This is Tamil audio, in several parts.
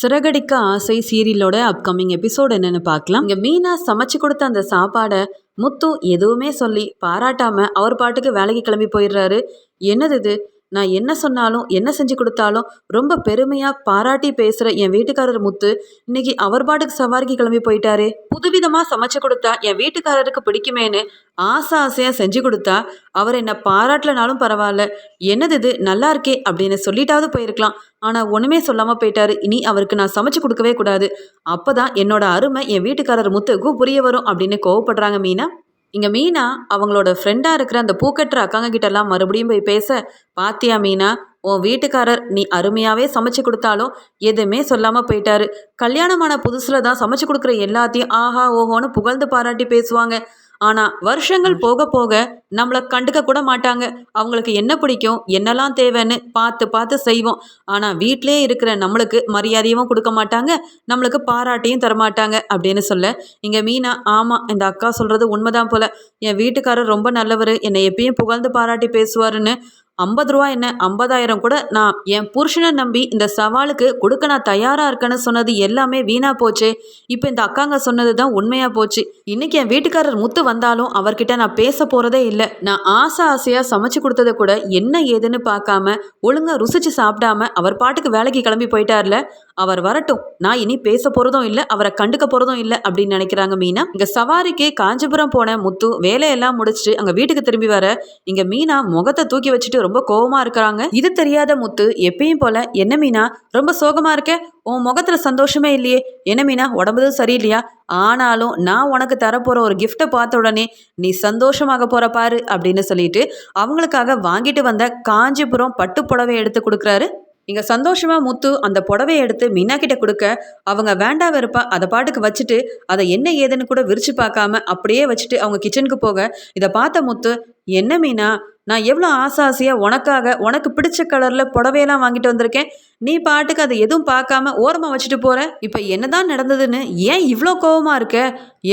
சிறகடிக்க ஆசை சீரியலோட அப்கமிங் எபிசோட் என்னன்னு பார்க்கலாம். இங்கே மீனா சமைச்சு கொடுத்த அந்த சாப்பாடை முத்து எதுவுமே சொல்லி பாராட்டாம அவர் பாட்டுக்கு வேலைக்கு கிளம்பி போயிடுறாரு. என்னது இது? நான் என்ன சொன்னாலும் என்ன செஞ்சு கொடுத்தாலும் ரொம்ப பெருமையாக பாராட்டி பேசுகிற என் வீட்டுக்காரர் முத்து இன்னைக்கு அவர் பாட்டுக்கு சவாரிக்கு கிளம்பி போயிட்டாரே. புதுவிதமாக சமைச்சு கொடுத்தா என் வீட்டுக்காரருக்கு பிடிக்குமேன்னு ஆசை ஆசையாக செஞ்சு கொடுத்தா அவர் என்னை பாராட்டலனாலும் பரவாயில்ல. என்னது இது? நல்லா இருக்கே அப்படின்னு சொல்லிட்டாவது போயிருக்கலாம். ஆனால் ஒன்றுமே சொல்லாமல் போயிட்டாரு. இனி அவருக்கு நான் சமைச்சு கொடுக்கவே கூடாது. அப்போ தான் என்னோட அருமை என் வீட்டுக்காரர் முத்துக்கும் புரிய வரும் அப்படின்னு கோவப்படுறாங்க மீனா. இங்கே மீனா அவங்களோட ஃப்ரெண்டாக இருக்கிற அந்த பூக்கட்டுற அக்காங்க கிட்டலாம் மறுபடியும் போய் பேச பாத்தியா மீனா உன் வீட்டுக்காரர் நீ அருமையாகவே சமைச்சு கொடுத்தாலும் எதுவுமே சொல்லாமல் போயிட்டாரு. கல்யாணமான புதுசில் தான் சமைச்சு கொடுக்குற எல்லாத்தையும் ஆஹா ஓஹோன்னு புகழ்ந்து பாராட்டி பேசுவாங்க. ஆனால் வருஷங்கள் போக போக நம்மளை கண்டுக்க கூட மாட்டாங்க. அவங்களுக்கு என்ன பிடிக்கும் என்னெல்லாம் தேவைன்னு பார்த்து பார்த்து செய்வோம். ஆனால் வீட்டிலே இருக்கிற நம்மளுக்கு மரியாதையும் கொடுக்க மாட்டாங்க நம்மளுக்கு பாராட்டியும் தரமாட்டாங்க அப்படின்னு சொல்ல. இங்கே மீனா ஆமாம் இந்த அக்கா சொல்கிறது உண்மைதான் போல. என் வீட்டுக்காரர் ரொம்ப நல்லவர் என்னை எப்பயும் புகழ்ந்து பாராட்டி பேசுவாருன்னு ஐம்பது ரூபா என்ன? ஐம்பதாயிரம் கூட. நான் என் புருஷனை நம்பி இந்த சவாலுக்கு கொடுக்க நான் தயாராக இருக்கேன்னு சொன்னது எல்லாமே வீணாக போச்சே. இப்போ இந்த அக்காங்க சொன்னது தான் உண்மையாக போச்சு. இன்னைக்கு என் வீட்டுக்காரர் முத்து வந்தாலும் அவர்கிட்ட நான் பேச போகிறதே இல்லை. நான் ஆசை ஆசையாக சமைச்சு கொடுத்ததை கூட என்ன ஏதுன்னு பார்க்காம ஒழுங்காக ருசிச்சு சாப்பிடாம அவர் பாட்டுக்கு வேலைக்கு கிளம்பி போயிட்டார்ல. அவர் வரட்டும். நான் இனி பேச போகிறதும் இல்லை அவரை கண்டுக்க போகிறதும் இல்லை அப்படின்னு நினைக்கிறாங்க மீனா. இங்கே சவாரிக்கு காஞ்சிபுரம் போன முத்து வேலையெல்லாம் முடிச்சுட்டு அங்கே வீட்டுக்கு திரும்பி வர இங்கே மீனா முகத்தை தூக்கி வச்சுட்டு ரொம்ப கோவமாக இருக்கிறாங்க. இது தெரியாத முத்து எப்பயும் போல என்ன மீனா ரொம்ப சோகமா இருக்க? உன் முகத்துல சந்தோஷமே இல்லையே. என்ன மீனா உடம்புதும் சரியில்லையா? ஆனாலும் நான் உனக்கு தரப்போற ஒரு கிஃப்ட்டை பார்த்த உடனே நீ சந்தோஷமாக போற பாரு அப்படின்னு சொல்லிட்டு அவங்களுக்காக வாங்கிட்டு வந்த காஞ்சிபுரம் பட்டு புடவை எடுத்து கொடுக்குறாரு இங்கே சந்தோஷமாக முத்து அந்த புடவையை எடுத்து மீனா கிட்ட கொடுக்க அவங்க வேண்டாம் வெறுப்பா அதை பாட்டுக்கு வச்சுட்டு அதை என்ன ஏதுன்னு கூட விரிச்சு பார்க்காம அப்படியே வச்சுட்டு அவங்க கிச்சனுக்கு போக இதை பார்த்த முத்து என்ன மீனா நான் எவ்வளோ ஆசை ஆசையாக உனக்காக உனக்கு பிடிச்ச கலரில் புடவையெல்லாம் வாங்கிட்டு வந்திருக்கேன். நீ பாட்டுக்கு அதை எதுவும் பார்க்காம ஓரமாக வச்சுட்டு போகிற இப்போ என்னதான் நடந்ததுன்னு ஏன் இவ்வளோ கோவமாக இருக்க?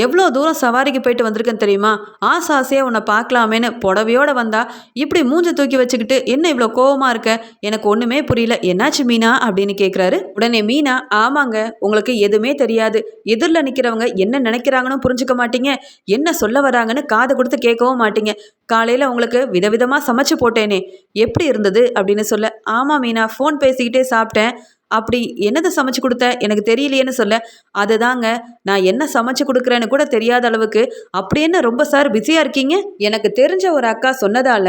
எவ்வளோ தூரம் சவாரிக்கு போயிட்டு வந்திருக்கேன் தெரியுமா? ஆசை ஆசையாக உன்னை பார்க்கலாமேன்னு புடவையோடு வந்தா இப்படி மூஞ்ச தூக்கி வச்சுக்கிட்டு என்ன இவ்வளோ கோவமாக இருக்க? எனக்கு ஒன்றுமே புரியல. என்னாச்சு மீனா? அப்படின்னு கேட்குறாரு உடனே மீனா ஆமாங்க. உங்களுக்கு எதுவுமே தெரியாது. எதிரில் நிற்கிறவங்க என்ன நினைக்கிறாங்கன்னு புரிஞ்சுக்க மாட்டீங்க. என்ன சொல்ல வராங்கன்னு காது கொடுத்து கேட்கவும் மாட்டீங்க. காலையில் உங்களுக்கு விதவிதமாக சமைச்சு போட்டேனே. எப்படி இருந்தது? அப்படின்னு சொல்ல ஆமாம் மீனா ஃபோன் பேசிக்கிட்டே சாப்பிட்டேன். அப்படி என்னது சமைச்சு கொடுத்த? எனக்கு தெரியலையேன்னு சொல்ல. அதுதாங்க நான் என்ன சமைச்சு கொடுக்குறேன்னு கூட தெரியாத அளவுக்கு அப்படி என்ன ரொம்ப சார் பிஸியாக இருக்கீங்க? எனக்கு தெரிஞ்ச ஒரு அக்கா சொன்னதால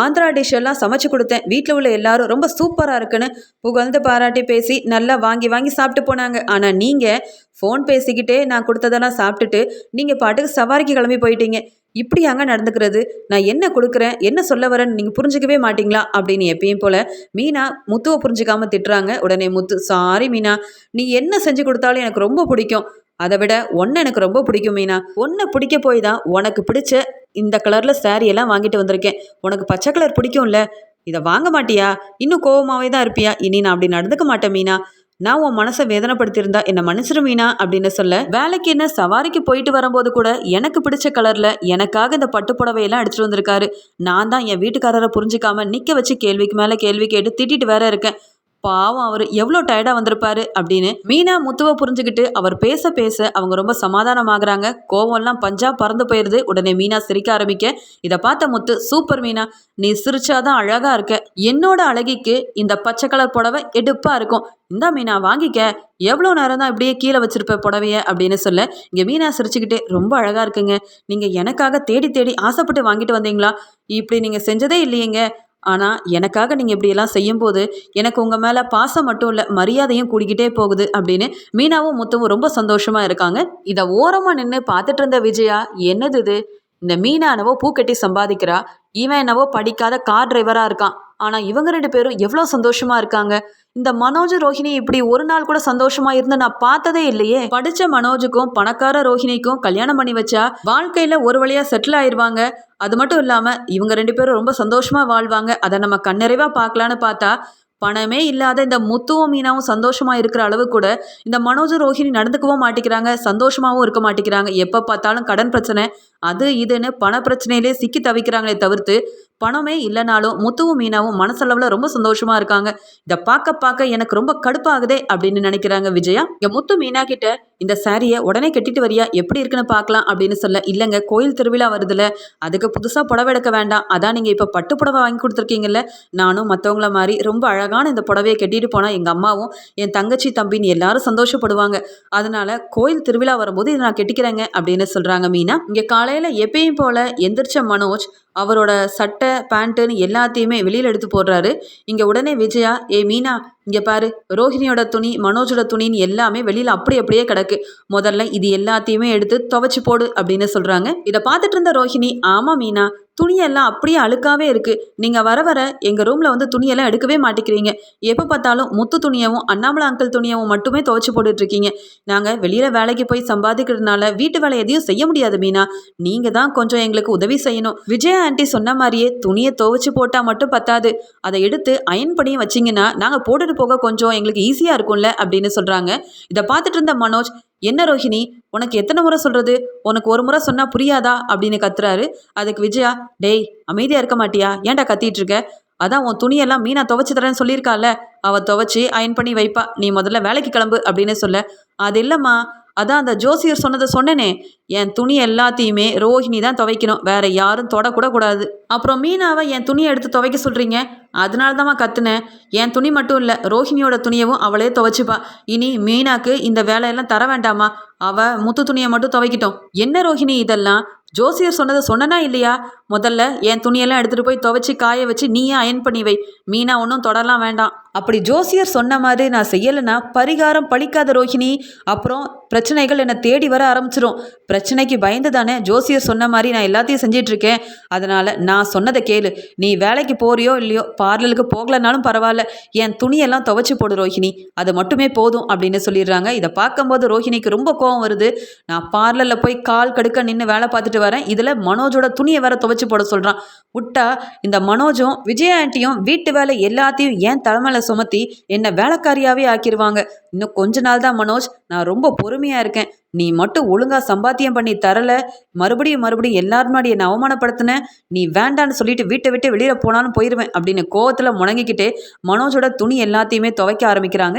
ஆந்திரா டிஷ் எல்லாம் சமைச்சு கொடுத்தேன். வீட்டில் உள்ள எல்லாரும் ரொம்ப சூப்பராக இருக்குன்னு புகழ்ந்து பாராட்டி பேசி நல்லா வாங்கி வாங்கி சாப்பிட்டு போனாங்க. ஆனால் நீங்கள் ஃபோன் பேசிக்கிட்டே நான் கொடுத்ததெல்லாம் சாப்பிட்டுட்டு நீங்கள் பாட்டுக்கு சவாரிக்கு கிளம்பி போயிட்டீங்க. இப்படியாங்க நடந்துக்கிறது? நான் என்ன கொடுக்குறேன்? என்ன சொல்ல வரேன்னு நீங்கள் புரிஞ்சுக்கவே மாட்டீங்களா? அப்படின்னு எப்பயும் போல் மீனா முத்துவை புரிஞ்சுக்காமல் திட்டுறாங்க. உடனே முத்து சாரி மீனா நீ என்ன செஞ்சு கொடுத்தாலும் எனக்கு ரொம்ப பிடிக்கும். அதை விட ஒன்று எனக்கு ரொம்ப பிடிக்கும் மீனா. ஒன்றை பிடிக்க போய் தான் உனக்கு பிடிச்ச இந்த கலரில் சாரீ எல்லாம் வாங்கிட்டு வந்திருக்கேன். உனக்கு பச்சை கலர் பிடிக்கும்ல? இதை வாங்க மாட்டியா? இன்னும் கோவமாகவே தான் இருப்பியா? இனி நான் அப்படி நடந்துக்க மாட்டேன் மீனா. நான் உன் மனசை வேதனைப்படுத்தியிருந்தா என்னை மனுஷரு மீனா அப்படின்னு சொல்ல வேலைக்கு என்ன சவாரிக்கு போயிட்டு வரும்போது கூட எனக்கு பிடிச்ச கலரில் எனக்காக இந்த பட்டு புடவையெல்லாம் எடுத்துகிட்டு வந்திருக்காரு. நான் தான் என் வீட்டுக்காரரை புரிஞ்சிக்காமல் நிற்க வச்சு கேள்விக்கு மேலே கேள்வி கேட்டு திட்டிட்டு வேற இருக்கேன். பாவம் அவர் எவ்வளோ டயர்டாக வந்திருப்பாரு அப்படின்னு மீனா முத்துவை புரிஞ்சுக்கிட்டு அவர் பேச பேச அவங்க ரொம்ப சமாதானமாகறாங்க. கோவம்லாம் பஞ்சா பறந்து போயிடுது உடனே மீனா சிரிக்க ஆரம்பிக்க இதை பார்த்த முத்து சூப்பர் மீனா நீ சிரிச்சாதான் அழகாக இருக்க. என்னோட அழகிக்கு இந்த பச்சை கலர் புடவை எடுப்பாக இருக்கும். இந்தா மீனா வாங்கிக்க. எவ்வளோ நேரம் தான் இப்படியே கீழே வச்சிருப்ப புடவைய? அப்படின்னு சொல்ல இங்கே மீனா சிரிச்சுக்கிட்டே ரொம்ப அழகாக இருக்குங்க. நீங்கள் எனக்காக தேடி தேடி ஆசைப்பட்டு வாங்கிட்டு வந்தீங்களா? இப்படி நீங்கள் செஞ்சதே இல்லையேங்க. ஆனால் எனக்காக நீங்கள் இப்படியெல்லாம் செய்யும்போது எனக்கு உங்கள் மேலே பாசம் மட்டும் இல்லை மரியாதையும் கூடிக்கிட்டே போகுது அப்படின்னு மீனாவும் முத்துவும் ரொம்ப சந்தோஷமாக இருக்காங்க. இதை ஓரமாக நின்று பார்த்துட்டு இருந்த விஜயா என்னது இது? இந்த மீனானவோ பூ கட்டி சம்பாதிக்கிறா. இவன் என்னவோ படிக்காத கார் டிரைவராக இருக்கான். ஆனால் இவங்க ரெண்டு பேரும் எவ்வளோ சந்தோஷமாக இருக்காங்க. இந்த மனோஜ் ரோஹிணி இப்படி ஒரு நாள் கூட சந்தோஷமா இருந்து நான் பார்த்ததே இல்லையே. படிச்ச மனோஜுக்கும் பணக்கார ரோஹிணிக்கும் கல்யாணம் பண்ணி வச்சா வாழ்க்கையில ஒரு வழியா செட்டில் ஆயிடுவாங்க அது மட்டும் இல்லாம இவங்க ரெண்டு பேரும் ரொம்ப சந்தோஷமா வாழ்வாங்க. அதை நம்ம கண்ணறைவா பார்க்கலான்னு பார்த்தா பணமே இல்லாத இந்த முத்துவும் மீனாவும் சந்தோஷமா இருக்கிற அளவு கூட இந்த மனோஜ் ரோஹிணி நடந்துக்கவும் மாட்டேங்கிறாங்க சந்தோஷமாவும் இருக்க மாட்டேங்கிறாங்க எப்போ பார்த்தாலும் கடன் பிரச்சனை அது இதுன்னு பண பிரச்சனையிலே சிக்கி தவிக்கிறாங்களே தவிர்த்து பணமே இல்லைனாலும் முத்துவும் மீனாவும் மனசளவில் ரொம்ப சந்தோஷமா இருக்காங்க. இதை பார்க்க பார்க்க எனக்கு ரொம்ப கடுப்பாகுதே அப்படின்னு நினைக்கிறாங்க விஜயா. இங்க முத்து மீனா கிட்ட இந்த சாரியை உடனே கட்டிட்டு வரியா? எப்படி இருக்குன்னு பார்க்கலாம் அப்படின்னு சொல்ல இல்லைங்க கோயில் திருவிழா வருதுல. அதுக்கு புதுசாக புடவை எடுக்க வேண்டாம். அதான் நீங்கள் இப்போ பட்டு புடவை வாங்கி கொடுத்துருக்கீங்கல்ல. நானும் மற்றவங்கள மாதிரி ரொம்ப அழகான இந்த புடவையை கட்டிட்டு போனால் எங்கள் அம்மாவும் என் தங்கச்சி தம்பின்னு எல்லாரும் சந்தோஷப்படுவாங்க. அதனால கோயில் திருவிழா வரும்போது இதை நான் கெட்டிக்கிறேங்க அப்படின்னு சொல்கிறாங்க மீனா. இங்கே காலை காலையில் எப்பயும் போல் எந்திரிச்ச மனோஜ் அவரோட சட்டை பேண்ட்டுன்னு எல்லாத்தையுமே வெளியில் எடுத்து போடுறாரு. இங்கே உடனே விஜயா ஏ மீனா இங்கே பாரு. ரோஹிணியோட துணி மனோஜோட துணின்னு எல்லாமே வெளியில் அப்படி அப்படியே கிடக்கு. முதல்ல இது எல்லாத்தையுமே எடுத்து துவச்சி போடு அப்படின்னு சொல்கிறாங்க இதை பார்த்துட்டு இருந்த ரோஹிணி ஆமாம் மீனா துணியெல்லாம் அப்படியே அழுக்காவே இருக்குது நீங்கள் வர வர எங்கள் ரூமில் வந்து துணியெல்லாம் எடுக்கவே மாட்டேங்கிறீங்க. எப்போ பார்த்தாலும் முத்து துணியவும் அண்ணாமலை அங்கிள் துணியவும் மட்டுமே துவைச்சு போட்டுட்ருக்கீங்க. நாங்கள் வெளியில் வேலைக்கு போய் சம்பாதிக்கிறதுனால வீட்டு வேலை எதையும் செய்ய முடியாது மீனா. நீங்கள் தான் கொஞ்சம் எங்களுக்கு உதவி செய்யணும். விஜயா ஆண்டி சொன்ன மாதிரியே துணியை துவைச்சு போட்டால் மட்டும் பத்தாது. அதை எடுத்து அயன் பண்ணியும் வச்சிங்கன்னா நாங்கள் போட்டுட்டு போக கொஞ்சம் எங்களுக்கு ஈஸியாக இருக்கும்ல அப்படின்னு சொல்கிறாங்க இதை பார்த்துட்டு இருந்த மனோஜ் என்ன ரோஹிணி உனக்கு எத்தனை முறை சொல்கிறது உனக்கு ஒரு முறை சொன்னால் புரியாதா? அப்படின்னு கத்துறாரு. அதுக்கு விஜயா டேய் அமைதியாக இருக்க மாட்டியா? ஏன்டா கத்திட்டு இருக்க? அதான் உன் துணியெல்லாம் மீனா துவைச்சு தரேன்னு சொல்லியிருக்கால. அவள் துவைச்சி அயன் பண்ணி வைப்பா. நீ முதல்ல வேலைக்கு கிளம்பு அப்படின்னு சொல்ல. அது இல்லைம்மா. அதான் அந்த ஜோசியர் சொன்னதை சொன்னேனே. என் துணி எல்லாத்தையுமே ரோஹிணி தான் துவைக்கணும். வேற யாரும் தொடக்கூட கூடாது அப்புறம் மீனாவை என் துணியை எடுத்து துவைக்க சொல்கிறீங்க அதனால தான்மா கத்துனேன். என் துணி மட்டும் இல்லை ரோஹிணியோட துணியவும் அவளே துவைச்சிப்பா. இனி மீனாக்கு இந்த வேலையெல்லாம் தர வேண்டாமா அவ முத்து துணியை மட்டும் துவைக்கிட்டோம். என்ன ரோஹிணி இதெல்லாம்? ஜோசியர் சொன்னதை சொன்னனா இல்லையா? முதல்ல என் துணியெல்லாம் எடுத்துகிட்டு போய் துவைச்சி காய வச்சு நீயே அயன் பண்ணி வை. மீனா ஒன்றும் தொடரலாம் வேண்டாம். அப்படி ஜோசியர் சொன்ன மாதிரி நான் செய்யலைன்னா பரிகாரம் பழிக்காத ரோஹிணி. அப்புறம் பிரச்சனைகள் என்னை தேடி வர ஆரம்பிச்சிரும். பிரச்சனைக்கு பயந்து தானே ஜோசியர் சொன்ன மாதிரி நான் எல்லாத்தையும் செஞ்சிட்ருக்கேன். அதனால் நான் சொன்னதை கேளு. நீ வேலைக்கு போறியோ இல்லையோ பார்லருக்கு போகலனாலும் பரவாயில்ல. என் துணியெல்லாம் துவைச்சி போடு ரோஹிணி. அது மட்டுமே போதும் அப்படின்னு சொல்லிடுறாங்க. இதை பார்க்கும்போது ரோஹிணிக்கு ரொம்ப கோவம் வருது. நான் பார்லரில் போய் கால் கடுக்க நின்று வேலை பார்த்துட்டு வரேன். இதில் மனோஜோட துணியை வேற துவைச்சி போட சொல்கிறான் விட்டா இந்த மனோஜும் விஜய் ஆண்டியும் வீட்டு வேலை எல்லாத்தையும் ஏன் தலைமையில் சுமத்தி என்னை வேலைக்காரியாகவே ஆக்கிடுவாங்க இன்னும் கொஞ்ச நாள் தான் மனோஜ். நான் ரொம்ப பொறுமையாக இருக்கேன். நீ மட்டும் ஒழுங்காக சம்பாத்தியம் பண்ணி தரல. மறுபடியும் மறுபடியும் எல்லாரும் முன்னாடி என்னை அவமானப்படுத்தின. நீ வேண்டான்னு சொல்லிட்டு வீட்டை விட்டு வெளியில் போனாலும் போயிடுவேன் அப்படின்னு கோவத்தில் முணங்கிக்கிட்டே மனோஜோட துணி எல்லாத்தையுமே துவைக்க ஆரம்பிக்கிறாங்க.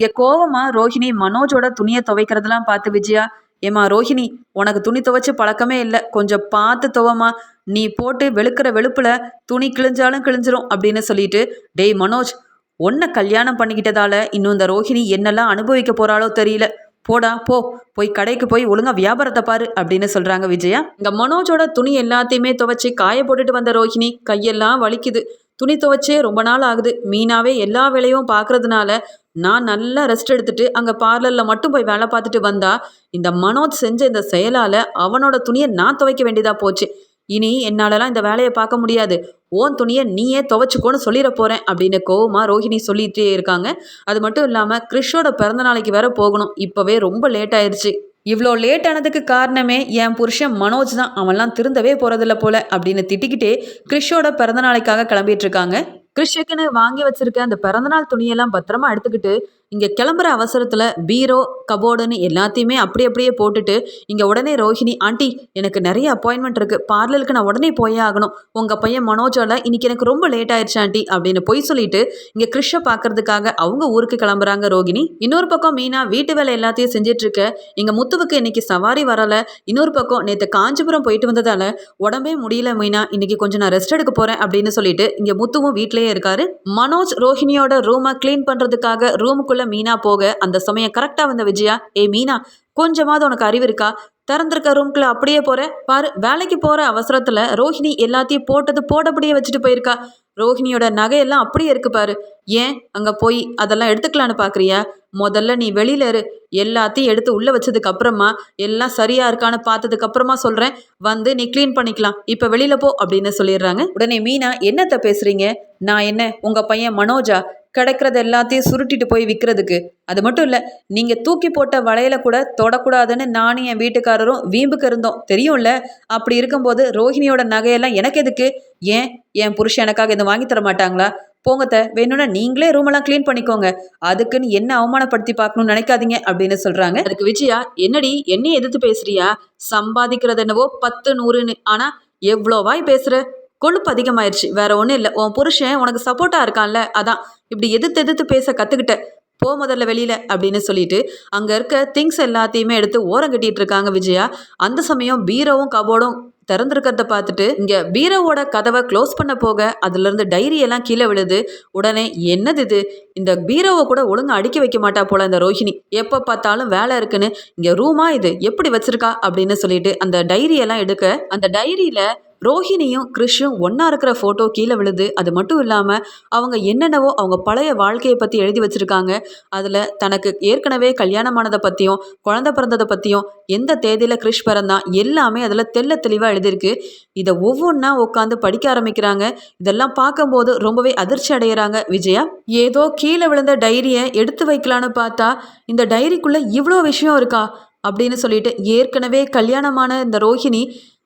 இங்கே கோவமாக ரோஹிணி மனோஜோட துணியை துவைக்கிறதெல்லாம் பார்த்து விஜயா ஏமா ரோஹிணி உனக்கு துணி துவைச்ச பழக்கமே இல்லை. கொஞ்சம் பார்த்து துவமா நீ போட்டு வெளுக்கிற வெளுப்பில் துணி கிழிஞ்சாலும் கிழிஞ்சிரும் அப்படின்னு சொல்லிட்டு டேய் மனோஜ் உன்னை கல்யாணம் பண்ணிக்கிட்டதால இன்னும் இந்த ரோஹிணி என்னெல்லாம் அனுபவிக்க போகிறாளோ தெரியல. போடா போ. போய் கடைக்கு போய் ஒழுங்கா வியாபாரத்தை பாரு அப்படின்னு சொல்றாங்க விஜயா. இங்க மனோஜோட துணி எல்லாத்தையுமே துவைச்சி காய போட்டுட்டு வந்த ரோஹிணி கையெல்லாம் வலிக்குது. துணி துவைச்சே ரொம்ப நாள் ஆகுது. மீனாவே எல்லா வேலையும் பார்க்கறதுனால நான் நல்லா ரெஸ்ட் எடுத்துட்டு அங்கே பார்லரில் மட்டும் போய் வேலை பார்த்துட்டு வந்தா இந்த மனோஜ் செஞ்ச இந்த செயலால் அவனோட துணியை நான் துவைக்க வேண்டியதாக போச்சு. இனி என்னாலலாம் இந்த வேலையை பார்க்க முடியாது. ஓன் துணியை நீயே துவைச்சிக்கோன்னு சொல்லிட போகிறேன் அப்படின்னு கோவமாக ரோஹிணி சொல்லிகிட்டே இருக்காங்க. அது மட்டும் இல்லாமல் கிறிஷோட பிறந்த நாளைக்கு வேற போகணும். இப்போவே ரொம்ப லேட் ஆயிடுச்சு இவ்வளோ லேட் ஆனதுக்கு காரணமே என் புருஷன் மனோஜ் தான். அவன்லாம் திருந்தவே போகிறதில்ல போல அப்படின்னு திட்டிக்கிட்டே கிறிஷோட பிறந்த நாளைக்காக கிளம்பிட்டு இருக்காங்க. கிறிஷுக்குன்னு வாங்கி வச்சிருக்க அந்த பிறந்தநாள் துணியெல்லாம் பத்திரமா எடுத்துக்கிட்டு இங்கே கிளம்புற அவசரத்தில் பீரோ கபோர்டுன்னு எல்லாத்தையுமே அப்படி அப்படியே போட்டுட்டு இங்கே உடனே ரோஹிணி ஆண்டி எனக்கு நிறைய அப்பாயின்மெண்ட் இருக்குது பார்லருக்கு நான் உடனே போயே ஆகணும். உங்கள் பையன் மனோஜால இன்னைக்கு எனக்கு ரொம்ப லேட் ஆயிடுச்சு ஆண்டி அப்படின்னு பொய் சொல்லிட்டு இங்கே கிறிஷை பார்க்கறதுக்காக அவங்க ஊருக்கு கிளம்புறாங்க ரோகிணி இன்னொரு பக்கம் மீனா வீட்டு வேலை எல்லாத்தையும் செஞ்சிட்ருக்க. இங்கே முத்துவுக்கு இன்னைக்கு சவாரி வரலை. இன்னொரு பக்கம் நேற்று காஞ்சிபுரம் போயிட்டு வந்ததால உடம்பே முடியல மீனா. இன்னைக்கு கொஞ்சம் நான் ரெஸ்ட் எடுக்க போகிறேன் அப்படின்னு சொல்லிட்டு இங்கே முத்துவும் வீட்டிலேயே இருக்காரு. மனோஜ் ரோஹிணியோட ரூமை க்ளீன் பண்ணுறதுக்காக ரூமுக்குள்ளே மீனா போக அந்த சமயம் கரெக்டாக வந்த விஜயா ஏ மீனா கொஞ்சமாவது உனக்கு அறிவு இருக்கா? திறந்திருக்க ரூம்குள்ள அப்படியே போகிறேன் பாரு வேலைக்கு போற அவசரத்துல ரோஹிணி எல்லாத்தையும் போட்டது போட்டபடியே வச்சுட்டு போயிருக்கா. ரோஹிணியோட நகையெல்லாம் அப்படியே இருக்கு பாரு. ஏன்? அங்க போய் அதெல்லாம் எடுத்துக்கலான்னு பாக்குறியா? முதல்ல நீ வெளியில இரு. எல்லாத்தையும் எடுத்து உள்ள வச்சதுக்கு அப்புறமா எல்லாம் சரியா இருக்கான்னு பார்த்ததுக்கு அப்புறமா சொல்றேன். வந்து நீ க்ளீன் பண்ணிக்கலாம். இப்ப வெளியில போ அப்படின்னு சொல்லிடுறாங்க. உடனே மீனா என்னத்த பேசுறீங்க? நான் என்ன? உங்க பையன் மனோஜா? கிடைக்கிறது எல்லாத்தையும் சுருட்டிட்டு போய் விற்கிறதுக்கு அது மட்டும் இல்லை நீங்கள் தூக்கி போட்ட வளையல கூட தொடக்கூடாதுன்னு நானும் என் சொந்தக்காரரும் வீம்புக்கு இருந்தோம். தெரியும்ல? அப்படி இருக்கும்போது ரோஹிணியோட நகையெல்லாம் எனக்கு எதுக்கு? ஏன்? என் புருஷன் எனக்காக இதை வாங்கி தர மாட்டாங்களா? போங்கத்த வேணும்னா நீங்களே ரூமெல்லாம் க்ளீன் பண்ணிக்கோங்க. அதுக்குன்னு என்ன அவமானப்படுத்தி பார்க்கணும்னு நினைக்காதீங்க அப்படின்னு சொல்றாங்க. அதுக்கு விஜயா என்னடி என்னை எதிர்த்து பேசுறியா? சம்பாதிக்கிறது என்னவோ பத்து நூறுன்னு. ஆனா எவ்வளோ வாய் பேசுற? கொழுப்பு அதிகமாயிருச்சு. வேற ஒன்றும் இல்லை. உன் புருஷன் உனக்கு சப்போர்ட்டாக இருக்கான்ல? அதான். இப்படி எதிர்த்து எதிர்த்து பேச கற்றுக்கிட்ட போ முதல்ல வெளியில அப்படின்னு சொல்லிட்டு அங்க இருக்க திங்ஸ் எல்லாத்தையுமே எடுத்து ஓரம் கட்டிட்டு இருக்காங்க விஜயா. அந்த சமயம் பீரோவும் கபோர்டும் திறந்திருக்கிறத பார்த்துட்டு இங்க பீரோவோட கதவை க்ளோஸ் பண்ண போக அதுல இருந்து டைரி எல்லாம் கீழே விழுது. உடனே என்னது இது? இந்த பீரோவை கூட ஒழுங்காக அடுக்கி வைக்க மாட்டா போல இந்த ரோஹிணி. எப்ப பார்த்தாலும் வேலை இருக்குன்னு இங்க ரூமா இது? எப்படி வச்சிருக்கா? அப்படின்னு சொல்லிட்டு அந்த டைரி எல்லாம் எடுக்க அந்த டைரியில ரோஹிணியும் கிறிஷும் ஒன்றா இருக்கிற ஃபோட்டோ கீழே விழுது. அது மட்டும் இல்லாமல் அவங்க என்னென்னவோ அவங்க பழைய வாழ்க்கையை பற்றி எழுதி வச்சுருக்காங்க. அதில் தனக்கு ஏற்கனவே கல்யாணமானதை பற்றியும் குழந்த பிறந்ததை பற்றியும் எந்த தேதியில் கிறிஷ் பிறந்தான் எல்லாமே அதில் தெல்ல தெளிவாக எழுதியிருக்கு. இதை ஒவ்வொன்றா உட்காந்து படிக்க ஆரம்பிக்கிறாங்க. இதெல்லாம் பார்க்கும்போது ரொம்பவே அதிர்ச்சி அடைகிறாங்க விஜயா ஏதோ கீழே விழுந்த டைரியை எடுத்து வைக்கலான்னு பார்த்தா இந்த டைரிக்குள்ளே இவ்வளோ விஷயம் இருக்கா? அப்படின்னு சொல்லிட்டு ஏற்கனவே கல்யாணமான இந்த ரோஹிணி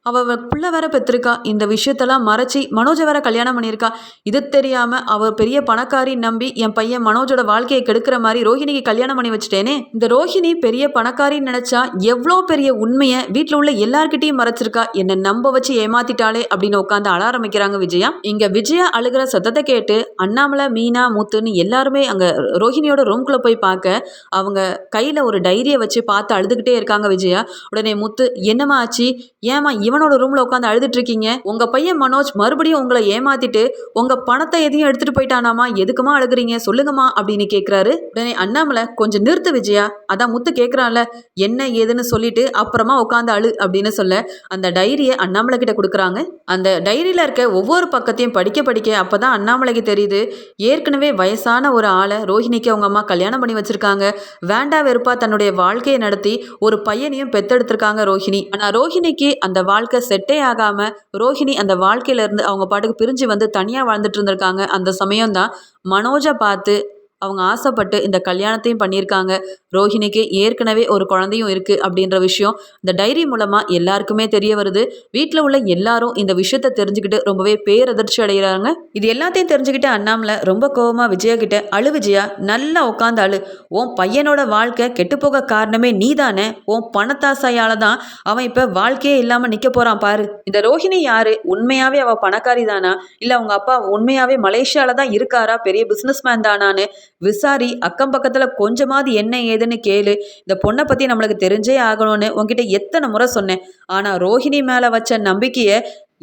அவள் பிள்ளை வேற பெற்றிருக்கா இந்த விஷயத்தெல்லாம் மறைச்சி மனோஜை வேற கல்யாணம் பண்ணியிருக்கா. இது தெரியாமல் அவள் பெரிய பணக்காரி நம்பி என் பையன் மனோஜோட வாழ்க்கையை கெடுக்கிற மாதிரி ரோஹிணிக்கு கல்யாணம் பண்ணி வச்சுட்டேனே. இந்த ரோஹிணி பெரிய பணக்காரின்னு நினச்சா எவ்வளோ பெரிய உண்மையை வீட்டில் உள்ள எல்லார்கிட்டையும் மறைச்சிருக்கா. என்னை நம்ப வச்சு ஏமாத்திட்டாளே அப்படின்னு உட்காந்து அழ ஆரம்பிக்கிறாங்க விஜயா. இங்கே விஜயா அழுகிற சத்தத்தை கேட்டு அண்ணாமலை மீனா மூத்துன்னு எல்லாருமே அங்கே ரோஹிணியோட ரூம்குள்ளே போய் பார்க்க அவங்க கையில் ஒரு டைரியை வச்சு பார்த்து அழுதுகிட்டே இருக்காங்க விஜயா. உடனே முத்து என்னம்மா ஆச்சு? ஏமா இவனோட ரூம்ல உட்காந்து அழுதுட்டு இருக்கீங்க உங்க பையன் மனோஜ் மறுபடியும் உங்களை ஏமாத்திட்டு உங்க பணத்தை எதையும் எடுத்துட்டு போயிட்டானாமா? எதுக்குமா அழுகுறீங்க? சொல்லுங்கம்மா அப்படின்னு கேக்குறாரு. உடனே அண்ணாமலை கொஞ்சம் நிறுத்து விஜயா. அதான் முத்து கேக்குறான்ல என்ன ஏதுன்னு சொல்லிட்டு அப்புறமா உட்காந்து அழு அப்படின்னு சொல்ல அந்த டைரியை அண்ணாமலை கிட்ட கொடுக்குறாங்க. அந்த டைரியில இருக்க ஒவ்வொரு பக்கத்தையும் படிக்க படிக்க அப்பதான் அண்ணாமலைக்கு தெரியுது ஏற்கனவே வயசான ஒரு ஆளை ரோஹிணிக்கு அவங்க அம்மா கல்யாணம் பண்ணி வச்சிருக்காங்க. வேண்டா வெறுப்பா தன்னுடைய வாழ்க்கையை நடத்தி ஒரு பையனையும் பெத்தெடுத்திருக்காங்க ரோஹிணி. ஆனா ரோஹிணிக்கு அந்த வாழ்க்கை செட்டே ஆகாம ரோஹிணி அந்த வாழ்க்கையில இருந்து அவங்க பாட்டுக்கு பிரிஞ்சு வந்து தனியா வாழ்ந்துட்டு இருந்திருக்காங்க. அந்த சமயம் தான் மனோஜை பார்த்து அவங்க ஆசைப்பட்டு இந்த கல்யாணத்தையும் பண்ணியிருக்காங்க. ரோஹிணிக்கு ஏற்கனவே ஒரு குழந்தையும் இருக்குது அப்படின்ற விஷயம் இந்த டைரி மூலமாக எல்லாருக்குமே தெரிய வருது. வீட்டில் உள்ள எல்லாரும் இந்த விஷயத்த தெரிஞ்சுக்கிட்டு ரொம்பவே பேரதிர்ச்சி அடைகிறாங்க. இது எல்லாத்தையும் தெரிஞ்சுக்கிட்டு அண்ணாமலை ரொம்ப கோவமாக விஜயா கிட்ட அழு விஜயா நல்லா உட்காந்து அழு. உன் பையனோட வாழ்க்கை கெட்டுப்போக காரணமே நீ தானே உன் பணத்தாசையால தான் அவன் இப்போ வாழ்க்கையே இல்லாமல் நிற்க போகிறான் பாரு. இந்த ரோஹிணி யாரு? உண்மையாகவே அவள் பணக்காரி தானா? இல்லை அவங்க அப்பா உண்மையாகவே மலேசியாவில் தான் இருக்காரா? பெரிய பிஸ்னஸ் மேன் தானான்னு விசாரி அக்கம் பக்கத்தில் கொஞ்சமாவது என்ன ஏதுன்னு கேளு. இந்த பொண்ணை பற்றி நம்மளுக்கு தெரிஞ்சே ஆகணும்னு உங்ககிட்ட எத்தனை முறை சொன்னேன். ஆனால் ரோஹிணி மேலே வச்ச நம்பிக்கையை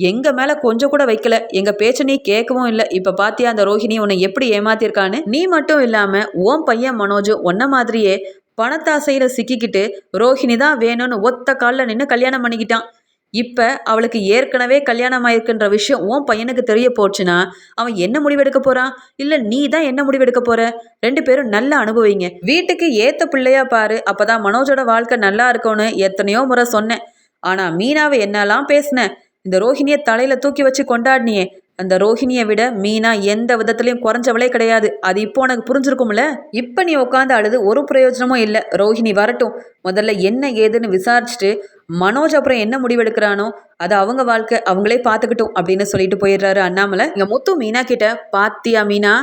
எங்கள் மேலே கொஞ்சம் கூட வைக்கல. எங்கள் பேச்ச நீ கேட்கவும் இல்லை. இப்போ பார்த்தியா அந்த ரோஹிணி உன்னை எப்படி ஏமாத்திருக்கான்னு? நீ மட்டும் இல்லாமல் உன் பையன் மனோஜ் ஒன்ன மாதிரியே பணத்தாசையில் சிக்கிக்கிட்டு ரோஹிணி தான் வேணும்னு ஒத்த காலில் நின்று கல்யாணம் பண்ணிக்கிட்டான். இப்போ அவளுக்கு ஏற்கனவே கல்யாணம் ஆயிருக்குன்ற விஷயம் உன் பையனுக்கு தெரிய போச்சுன்னா அவன் என்ன முடிவெடுக்க போறான் இல்லை நீ தான் என்ன முடிவெடுக்க போற? ரெண்டு பேரும் நல்லா அனுபவிங்க. வீட்டுக்கு ஏத்த பிள்ளையா பாரு அப்பதான் மனோஜோட வாழ்க்கை நல்லா இருக்கும்னு எத்தனையோ முறை சொன்னேன். ஆனா மீனாவை என்னெல்லாம் பேசினேன் இந்த ரோஹிணியை தலையில தூக்கி வச்சு கொண்டாடினியே. அந்த ரோஹிணியை விட மீனா எந்த விதத்துலையும் குறைஞ்சவளே கிடையாது. அது இப்போ உனக்கு புரிஞ்சிருக்கும்ல? இப்போ நீ உட்காந்து அழுது ஒரு பிரயோஜனமும் இல்லை. ரோஹிணி வரட்டும். முதல்ல என்ன ஏதுன்னு விசாரிச்சுட்டு மனோஜ் அப்புறம் என்ன முடிவெடுக்கிறானோ அது அவங்க வாழ்க்கை அவங்களே பார்த்துக்கிட்டோம் அப்படின்னு சொல்லிட்டு போயிடுறாரு அண்ணாமலை. இங்கே முத்து மீனா கிட்ட பாத்தியா மீனா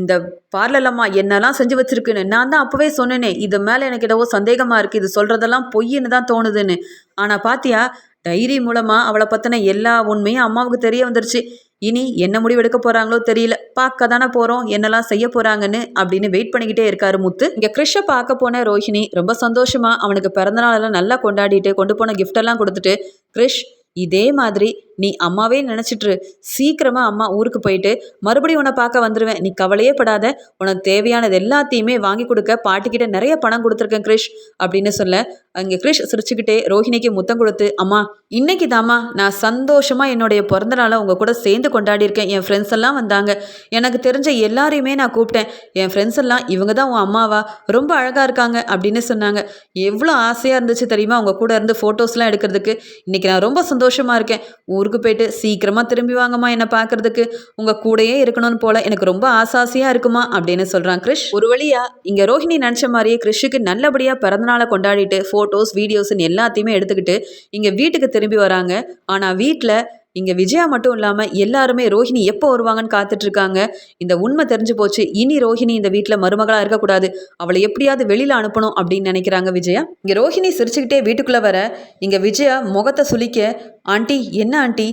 இந்த பார்லலம்மா என்னெல்லாம் செஞ்சு வச்சிருக்குன்னு நான் தான் அப்போவே சொன்னேனே இது மேலே எனக்கு என்னவோ சந்தேகமாக இருக்குது இது சொல்கிறதெல்லாம் பொய்ன்னு தான் தோணுதுன்னு. ஆனால் பாத்தியா டைரி மூலமாக அவளை பற்றின எல்லா உண்மையும் அம்மாவுக்கு தெரிய வந்துருச்சு. இனி என்ன முடிவெடுக்க போகிறாங்களோ தெரியல. பார்க்க தானே போகிறோம் என்னெல்லாம் செய்ய போகிறாங்கன்னு அப்படின்னு வெயிட் பண்ணிக்கிட்டே இருக்காரு முத்து. இங்கே கிறிஷை பார்க்க போன ரோஹிணி ரொம்ப சந்தோஷமாக அவனுக்கு பிறந்தநாளெல்லாம் நல்லா கொண்டாடிட்டு கொண்டு போன கிஃப்டெல்லாம் கொடுத்துட்டு கிறிஷ் இதே மாதிரி நீ அம்மாவே நினச்சிட்ரு சீக்கிரமாக அம்மா ஊருக்கு போயிட்டு மறுபடியும் உன்னை பார்க்க வந்துடுவேன் நீ கவலையே படாத. உனக்கு தேவையானது எல்லாத்தையுமே வாங்கி கொடுக்க பாட்டிக்கிட்ட நிறைய பணம் கொடுத்துருக்கேன் கிரிஷ் அப்படின்னு சொல்ல அங்கே கிரிஷ் சிரிச்சுக்கிட்டே ரோஹிணிக்கு முத்தம் கொடுத்து அம்மா இன்னைக்கு தாம்மா நான் சந்தோஷமாக என்னுடைய பிறந்த நாளை உங்கள் கூட சேர்ந்து கொண்டாடியிருக்கேன் என் ஃப்ரெண்ட்ஸ் எல்லாம் வந்தாங்க. எனக்கு தெரிஞ்ச எல்லாரையுமே நான் கூப்பிட்டேன். என் ஃப்ரெண்ட்ஸ் எல்லாம் இவங்க தான் உன் அம்மாவா? ரொம்ப அழகாக இருக்காங்க. அப்படின்னு சொன்னாங்க. எவ்வளோ ஆசையாக இருந்துச்சு தெரியுமா அவங்க கூட இருந்து ஃபோட்டோஸ்லாம் எடுக்கிறதுக்கு? இன்றைக்கி நான் ரொம்ப சந்தோஷமாக இருக்கேன். ஊருக்கு போயிட்டு சீக்கிரமாக திரும்பி வாங்கம்மா என்னை பார்க்கறதுக்கு. உங்கள் கூடயே இருக்கணும்னு போல எனக்கு ரொம்ப ஆசாசியாக இருக்குமா அப்படின்னு சொல்கிறான் கிருஷ். ஒரு வழியாக இங்கே ரோஹிணி நினச்ச மாதிரியே கிறிஷுக்கு நல்லபடியாக பிறந்தநாளை கொண்டாடிட்டு ஃபோட்டோஸ் வீடியோஸ்ன்னு எல்லாத்தையுமே எடுத்துக்கிட்டு இங்கே வீட்டுக்கு திரும்பி வராங்க. ஆனால் வீட்டில் இங்கே விஜயா மட்டும் இல்லாமல் எல்லாருமே ரோஹிணி எப்போ வருவாங்கன்னு காத்துட்ருக்காங்க. இந்த உண்மை தெரிஞ்சு போச்சு. இனி ரோஹிணி இந்த வீட்டில் மருமகளாக இருக்கக்கூடாது. அவளை எப்படியாவது வெளியில் அனுப்பணும் அப்படின்னு நினைக்கிறாங்க விஜயா. இங்கே ரோஹிணி சிரிச்சுக்கிட்டே வீட்டுக்குள்ளே வர இங்கே விஜயா முகத்தை சுளிக்க ஆண்டி என்ன ஆண்டி?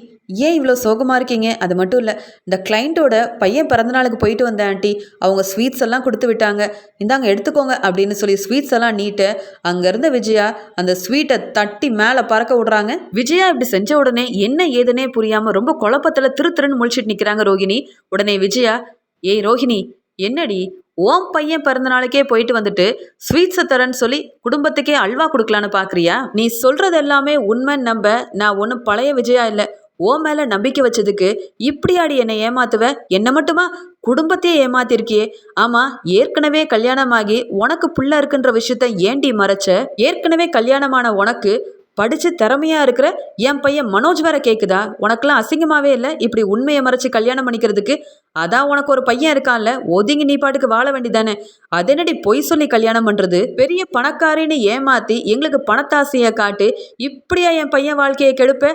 ஏன் இவ்வளோ சோகமாக இருக்கீங்க? அது மட்டும் இல்லை இந்த கிளைண்ட்டோட பையன் பிறந்தநாளுக்கு போயிட்டு வந்தேன் ஆண்டி அவங்க ஸ்வீட்ஸ் எல்லாம் கொடுத்து விட்டாங்க. இந்தாங்க எடுத்துக்கோங்க அப்படின்னு சொல்லி ஸ்வீட்ஸ் எல்லாம் நீட்டு அங்கேருந்த விஜயா அந்த ஸ்வீட்டை தட்டி மேலே பறக்க விடுறாங்க. விஜயா இப்படி செஞ்ச உடனே என்ன ஏதுனே புரியாமல் ரொம்ப குழப்பத்தில் திரு திருன்னு முழிச்சிட்டு நிற்கிறாங்க ரோகிணி. உடனே விஜயா ஏய் ரோஹிணி என்னடி? ஓம் பையன் பிறந்த நாளைக்கே போயிட்டு வந்துட்டு ஸ்வீட்ஸை தரேன்னு சொல்லி குடும்பத்துக்கே அல்வா கொடுக்கலான்னு பார்க்குறியா நீ சொல்கிறது எல்லாமே உண்மைன்னு நம்ப நான் ஒன்றும் பழைய விஜயா இல்லை. ஓ மேலே நம்பிக்கை வச்சதுக்கு இப்படியாடி என்னை ஏமாத்துவ? என்ன மட்டுமா? குடும்பத்தையே ஏமாத்திருக்கியே. ஆமா ஏற்கனவே கல்யாணமாகி உனக்கு புள்ள இருக்குன்ற விஷயத்த ஏண்டி மறைச்ச? ஏற்கனவே கல்யாணமான உனக்கு படிச்சு திறமையா இருக்கிற என் பையன் மனோஜ் வேற கேக்குதா? உனக்கெல்லாம் அசிங்கமாவே இல்லை? இப்படி உண்மையை மறைச்சு கல்யாணம் பண்ணிக்கிறதுக்கு அதான் உனக்கு ஒரு பையன் இருக்கான்ல ஒதுங்கி நீ பாட்டுக்கு வாழ வேண்டிதானே அதனடி பொய் சொல்லி கல்யாணம் பண்றது? பெரிய பணக்காரின்னு ஏமாத்தி எங்களுக்கு பணத்தாசையை காட்டு இப்படியா என் பையன் வாழ்க்கையை கெடுப்ப?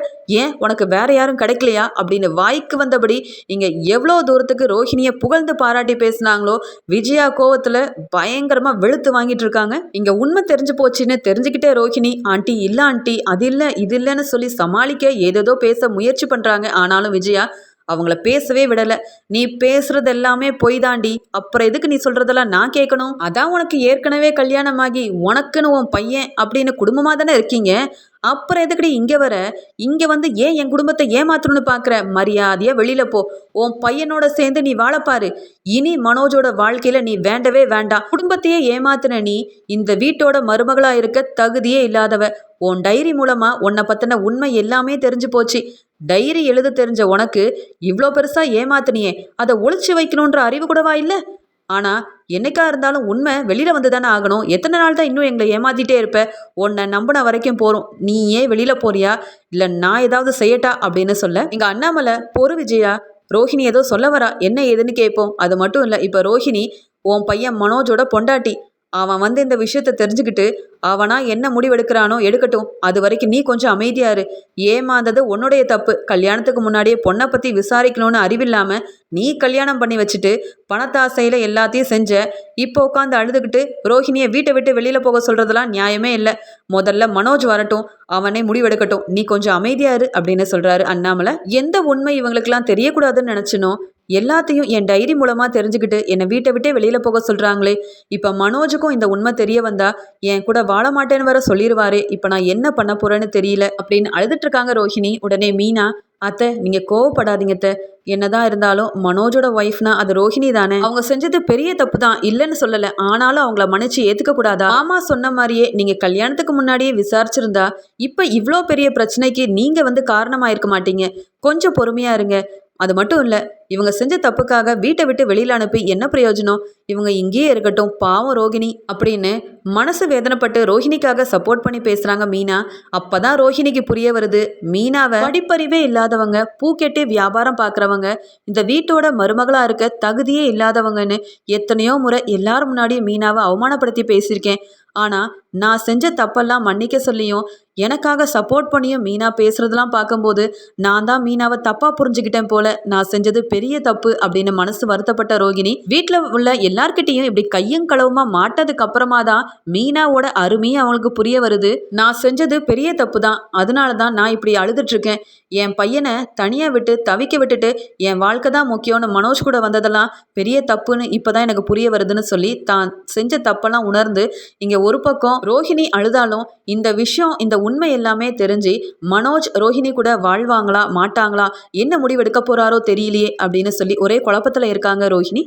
ஏன் உனக்கு வேற யாரும் கிடைக்கலையா? அப்படின்னு வாய்க்கு வந்தபடி இங்க எவ்வளோ தூரத்துக்கு ரோஹிணியை புகழ்ந்து பாராட்டி பேசினாங்களோ விஜயா கோவத்துல பயங்கரமா வெளுத்து வாங்கிட்டு இருக்காங்க. இங்க உண்மை தெரிஞ்சு போச்சுன்னு தெரிஞ்சுக்கிட்டே ரோஹிணி ஆண்டி இல்ல ஆண்டி அது இல்ல இது இல்லைன்னு சொல்லி சமாளிக்க ஏதேதோ பேச முயற்சி பண்றாங்க. ஆனாலும் விஜயா அவங்கள பேசவே விடல. நீ பேசுறது எல்லாமே பொய் தாண்டி அப்புறம் எதுக்கு நீ சொல்றதெல்லாம் நான் கேட்கணும்? அதான் உனக்கு ஏற்கனவே கல்யாணமாகி உனக்குன்னு உன் பையன் அப்படின்னு குடும்பமா தானே இருக்கீங்க? அப்புறம் எதுக்கடி இங்கே வர? இங்கே வந்து ஏன் என் குடும்பத்தை ஏமாத்தணும்னு பார்க்குற மரியாதையாக வெளியில் போ. உன் பையனோட சேர்ந்து நீ வாழப்பாரு இனி மனோஜோட வாழ்க்கையில் நீ வேண்டவே வேண்டாம். குடும்பத்தையே ஏமாத்தின நீ இந்த வீட்டோட மருமகளாக இருக்க தகுதியே இல்லாதவ. உன் டைரி மூலமாக உன்னை பற்றின உண்மை எல்லாமே தெரிஞ்சு போச்சு. டைரி எழுத தெரிஞ்ச உனக்கு இவ்வளோ பெருசாக ஏமாத்தினியே. அதை ஒழிச்சு வைக்கணுன்ற அறிவு கூடவா இல்லை? ஆனால் என்னைக்கா இருந்தாலும் உண்மை வெளியில வந்து தானே ஆகணும். எத்தனை நாள் தான் இன்னும் எங்களை ஏமாத்திட்டே இருப்ப? உன்னை நம்பின வரைக்கும் போறோம். நீ ஏன் வெளியில போறியா? இல்ல நான் ஏதாவது செய்யட்டா? அப்படின்னு சொல்ல. எங்கள் அண்ணாமலை பொறு விஜயா ரோஹிணி ஏதோ சொல்ல வரா. என்ன ஏதுன்னு கேட்போம். அது மட்டும் இல்லை இப்போ ரோஹிணி உன் பையன் மனோஜோட பொண்டாட்டி. அவன் வந்து இந்த விஷயத்த தெரிஞ்சுக்கிட்டு அவனா என்ன முடிவெடுக்கிறானோ எடுக்கட்டும். அது வரைக்கும் நீ கொஞ்சம் அமைதியாரு ஏமாந்தது உன்னுடைய தப்பு. கல்யாணத்துக்கு முன்னாடியே பொண்ணை பத்தி விசாரிக்கணும்னு அறிவில்லாம நீ கல்யாணம் பண்ணி வச்சுட்டு பணத்தாசையில எல்லாத்தையும் செஞ்ச இப்போ உட்காந்து அழுதுகிட்டு ரோஹிணியை வீட்டை விட்டு வெளியில போக சொல்றதெல்லாம் நியாயமே இல்லை. முதல்ல மனோஜ் வரட்டும் அவனே முடிவெடுக்கட்டும். நீ கொஞ்சம் அமைதியாரு அப்படின்னு சொல்றாரு அண்ணாமலை. எந்த உண்மை இவங்களுக்கெல்லாம் தெரியக்கூடாதுன்னு நினச்சினோ எல்லாத்தையும் என் டைரி மூலமாக தெரிஞ்சுக்கிட்டு என்னை வீட்டை விட்டே வெளியில் போக சொல்கிறாங்களே இப்போ மனோஜுக்கும் இந்த உண்மை தெரிய வந்தா என் கூட வாழ மாட்டேன்னு வர சொல்லிடுவாரே இப்போ நான் என்ன பண்ண போறேன்னு தெரியல அப்படின்னு அழுதுட்டு இருக்காங்க ரோஹிணி. உடனே மீனா அத்தை நீங்க கோவப்படாதீங்க அத்தை. என்னதான் இருந்தாலும் மனோஜோட ஒய்ஃப்னா அது ரோஹிணி தானே. அவங்க செஞ்சது பெரிய தப்பு தான் இல்லைன்னு சொல்லல. ஆனாலும் அவங்கள மன்னிச்சு ஏத்துக்க கூடாதா? ஆமா சொன்ன மாதிரியே நீங்க கல்யாணத்துக்கு முன்னாடியே விசாரிச்சிருந்தா இப்ப இவ்வளோ பெரிய பிரச்சனைக்கு நீங்க வந்து காரணமாக இருக்க மாட்டீங்க. கொஞ்சம் பொறுமையா இருங்க. அது மட்டும் இல்லை இவங்க செஞ்ச தப்புக்காக வீட்டை விட்டு வெளியில் அனுப்பி என்ன பிரயோஜனம்? இவங்க இங்கேயே இருக்கட்டும் பாவம் ரோகிணி அப்படின்னு மனசு வேதனைப்பட்டு ரோஹிணிக்காக சப்போர்ட் பண்ணி பேசுகிறாங்க மீனா. அப்போ தான் ரோஹிணிக்கு புரிய வருது. மீனாவை படிப்பறிவே இல்லாதவங்க பூக்கெட்டி வியாபாரம் பார்க்குறவங்க இந்த வீட்டோட மருமகளாக இருக்க தகுதியே இல்லாதவங்கன்னு எத்தனையோ முறை எல்லாரும் முன்னாடியும் மீனாவை அவமானப்படுத்தி பேசியிருக்கேன். ஆனால் நான் செஞ்ச தப்பெல்லாம் மன்னிக்க சொல்லியும் எனக்காக சப்போர்ட் பண்ணியும் மீனா பேசுகிறதெல்லாம் பார்க்கும்போது நான் தான் மீனாவை தப்பாக புரிஞ்சுக்கிட்டேன் போல நான் செஞ்சது பெரிய தப்பு அப்படின்னு மனசு வருத்தப்பட்ட ரோகிணி. வீட்டில் உள்ள எல்லார்கிட்டையும் இப்படி கையும் களவுமா மாட்டதுக்கு அப்புறமா தான் மீனாவோட அருமையும் அவங்களுக்கு புரிய வருது. நான் செஞ்சது பெரிய தப்பு தான் அதனால தான் நான் இப்படி அழுதுட்டு இருக்கேன். என் பையனை தனியாக விட்டு தவிக்க விட்டுட்டு என் வாழ்க்கை தான் முக்கியம்னு மனோஜ் கூட வந்ததெல்லாம் பெரிய தப்புன்னு இப்போதான் எனக்கு புரிய வருதுன்னு சொல்லி தான் செஞ்ச தப்பெல்லாம் உணர்ந்து இங்கே ஒரு பக்கம் ரோஹிணி அழுதாலும் இந்த விஷயம் இந்த உண்மை எல்லாமே தெரிஞ்சு மனோஜ் ரோஹிணி கூட வாழ்வாங்களா மாட்டாங்களா என்ன முடிவெடுக்க போறாரோ தெரியலையே அப்படின்னு சொல்லி ஒரே குழப்பத்தில் இருக்காங்க ரோஹிணி.